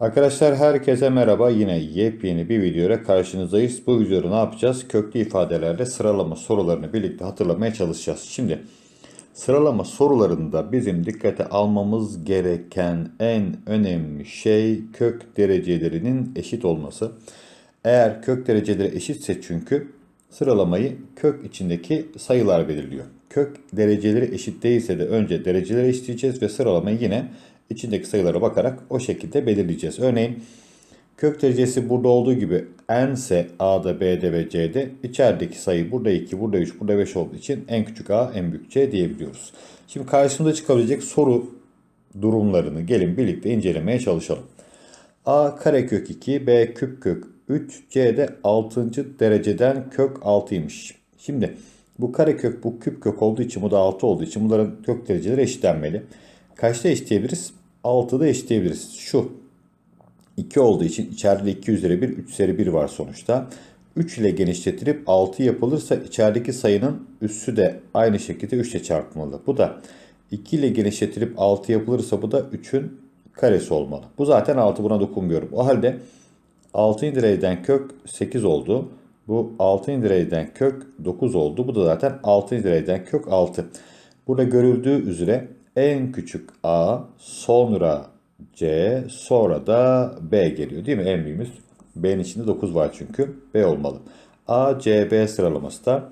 Arkadaşlar herkese merhaba. Yine yepyeni bir videoyla karşınızdayız. Bu videoda ne yapacağız? Köklü ifadelerle sıralama sorularını birlikte hatırlamaya çalışacağız. Şimdi sıralama sorularında bizim dikkate almamız gereken en önemli şey kök derecelerinin eşit olması. Eğer kök dereceleri eşitse çünkü sıralamayı kök içindeki sayılar belirliyor. Kök dereceleri eşit değilse de önce dereceleri eşitleyeceğiz ve sıralamayı yine içindeki sayılara bakarak o şekilde belirleyeceğiz. Örneğin kök derecesi burada olduğu gibi n ise A'da, B'de ve C'de içerideki sayı burada 2, burada 3, burada 5 olduğu için en küçük A, en büyük C diyebiliyoruz. Şimdi karşımıza çıkabilecek soru durumlarını gelin birlikte incelemeye çalışalım. A karekök 2, B küp kök 3, C de 6. dereceden kök 6'ymış. Şimdi karekök bu küp kök olduğu için bu da 6 olduğu için bunların kök dereceleri eşitlenmeli. Kaçta eşitleyebiliriz? 6'da eşitleyebiliriz. Şu 2 olduğu için içeride 2 üzeri 1, 3 üzeri 1 var sonuçta. 3 ile genişletilip 6 yapılırsa içerideki sayının üssü de aynı şekilde 3 ile çarpmalı. Bu da 2 ile genişletilip 6 yapılırsa bu da 3'ün karesi olmalı. Bu zaten 6 buna dokunmuyorum. O halde 6. dereceden kök 8 oldu. Bu 6. dereceden kök 9 oldu. Bu da zaten 6. dereceden kök 6. Burada görüldüğü üzere en küçük a, sonra c, sonra da b geliyor değil mi? En büyüğümüz b'nin içinde 9 var çünkü b olmalı. a, c, b sıralaması da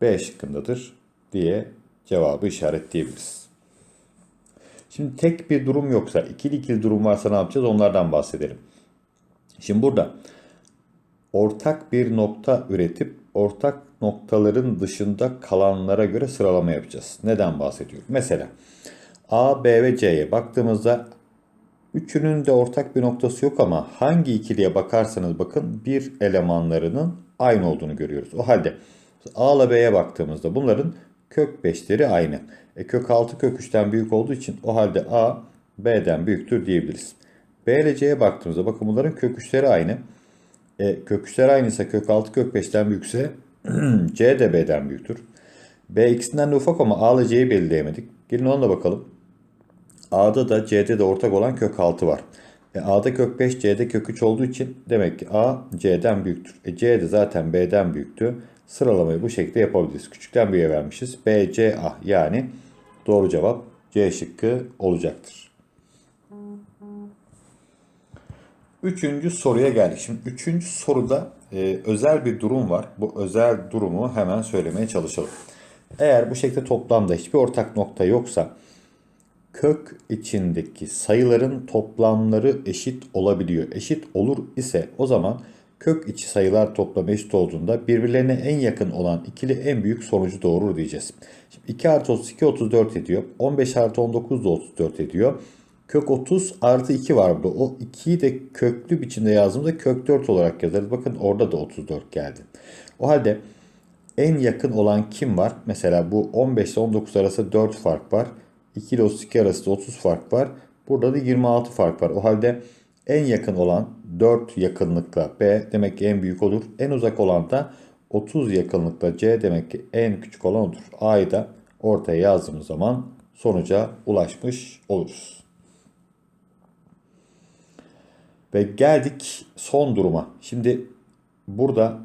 b şıkkındadır diye cevabı işaretleyebiliriz. Şimdi tek bir durum yoksa, ikili ikili durum varsa ne yapacağız? Onlardan bahsedelim. Şimdi burada ortak bir nokta üretip ortak noktaların dışında kalanlara göre sıralama yapacağız. Neden bahsediyorum? Mesela A, B ve C'ye baktığımızda üçünün de ortak bir noktası yok ama hangi ikiliye bakarsanız bakın bir elemanlarının aynı olduğunu görüyoruz. O halde A ile B'ye baktığımızda bunların kök 5'leri aynı. E, kök 6 kök 3'ten büyük olduğu için o halde A B'den büyüktür diyebiliriz. B ile C'ye baktığımızda bakın bunların kök 3'leri aynı. E, kök 3'ler aynıysa kök 6 kök 5'ten büyükse C de B'den büyüktür. B ikisinden de ufak ama A ile C'yi belirleyemedik. Gelin ona da bakalım. A'da da C'de de ortak olan kök 6 var. E, A'da kök 5, C'de kök 3 olduğu için demek ki A C'den büyüktür. E, C de zaten B'den büyüktü. Sıralamayı bu şekilde yapabiliriz. Küçükten büyüğe vermişiz. B, C, A yani doğru cevap C şıkkı olacaktır. Üçüncü soruya geldik. Şimdi üçüncü soruda e, özel bir durum var. Bu özel durumu hemen söylemeye çalışalım. Eğer bu şekilde toplamda hiçbir ortak nokta yoksa kök içindeki sayıların toplamları eşit olabiliyor. Eşit olur ise o zaman kök içi sayılar toplamı eşit olduğunda birbirlerine en yakın olan ikili en büyük sonucu doğurur diyeceğiz. Şimdi 2 artı 32 34 ediyor. 15 artı 19 da 34 ediyor. Kök 30 artı 2 var burada. O 2'yi de köklü biçimde yazdığımda kök 4 olarak yazarız. Bakın orada da 34 geldi. O halde en yakın olan kim var? Mesela bu 15 ile 19 arasında 4 fark var. 2 ile 32 arasında 30 fark var. Burada da 26 fark var. O halde en yakın olan 4 yakınlıkla B demek ki en büyük olur. En uzak olan da 30 yakınlıkla C demek ki en küçük olan odur. A'yı da ortaya yazdığımız zaman sonuca ulaşmış oluruz. Ve geldik son duruma. Şimdi burada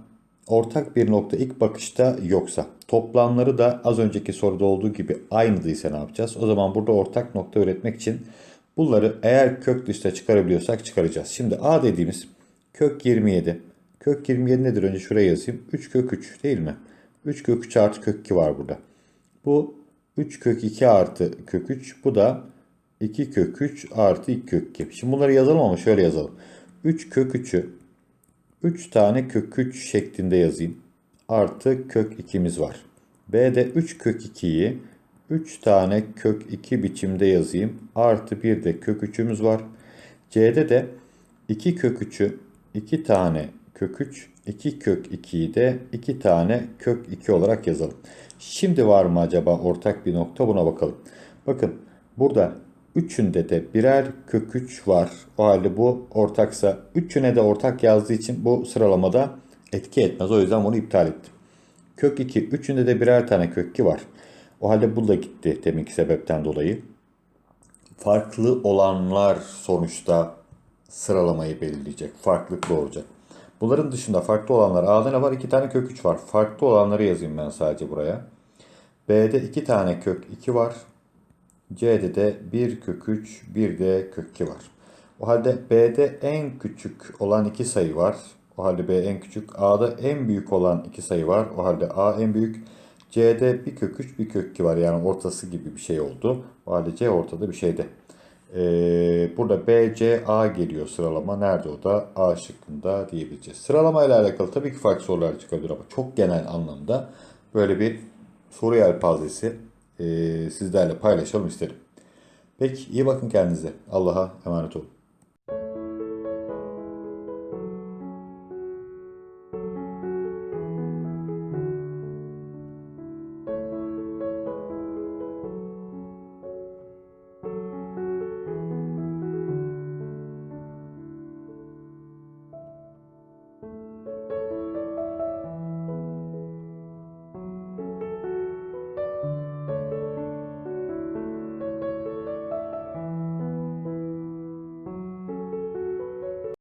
ortak bir nokta ilk bakışta yoksa toplamları da az önceki soruda olduğu gibi aynıysa ne yapacağız? O zaman burada ortak nokta üretmek için bunları eğer kök dışta çıkarabiliyorsak çıkaracağız. Şimdi A dediğimiz kök 27. Kök 27 nedir? Önce şuraya yazayım. 3 kök 3 değil mi? 3 kök 3 artı kök 2 var burada. Bu 3 kök 2 artı kök 3. Bu da 2 kök 3 artı 2 kök 2. Şimdi bunları yazalım ama şöyle yazalım. 3 kök 3'ü 3 tane kök 3 şeklinde yazayım. Artı kök 2'miz var. B'de 3 kök 2'yi 3 tane kök 2 biçimde yazayım. Artı bir de kök 3'ümüz var. C'de de 2 kök 3'ü 2 tane kök 3, 2 kök 2'yi de 2 tane kök 2 olarak yazalım. Şimdi var mı acaba ortak bir nokta buna bakalım. Bakın burada Üçünde de birer kök 3 var. O halde bu ortaksa üçüne de ortak yazdığı için bu sıralamada etki etmez. O yüzden bunu iptal ettim. Kök 2, üçünde de birer tane kök 2 var. O halde bu da gitti deminki sebepten dolayı. Farklı olanlar sonuçta sıralamayı belirleyecek. Farklılıklı olacak. Bunların dışında farklı olanlar A'da ne var? 2 tane kök 3 var. Farklı olanları yazayım ben sadece buraya. B'de 2 tane kök 2 var. C'de de 1 kök 3, 1 de kök 2 var. O halde B'de en küçük olan iki sayı var. O halde B en küçük. A'da en büyük olan iki sayı var. O halde A en büyük. C'de bir kök 3, bir kök 2 var. Yani ortası gibi bir şey oldu. O halde C ortada bir şeyde. Ee, burada B, C, A geliyor sıralama. Nerede o da? A şıkkında diyebileceğiz. Sıralama ile alakalı tabii ki farklı sorular çıkabilir ama çok genel anlamda böyle bir soru yelpazesi sizlerle paylaşalım isterim. Peki iyi bakın kendinize. Allah'a emanet olun.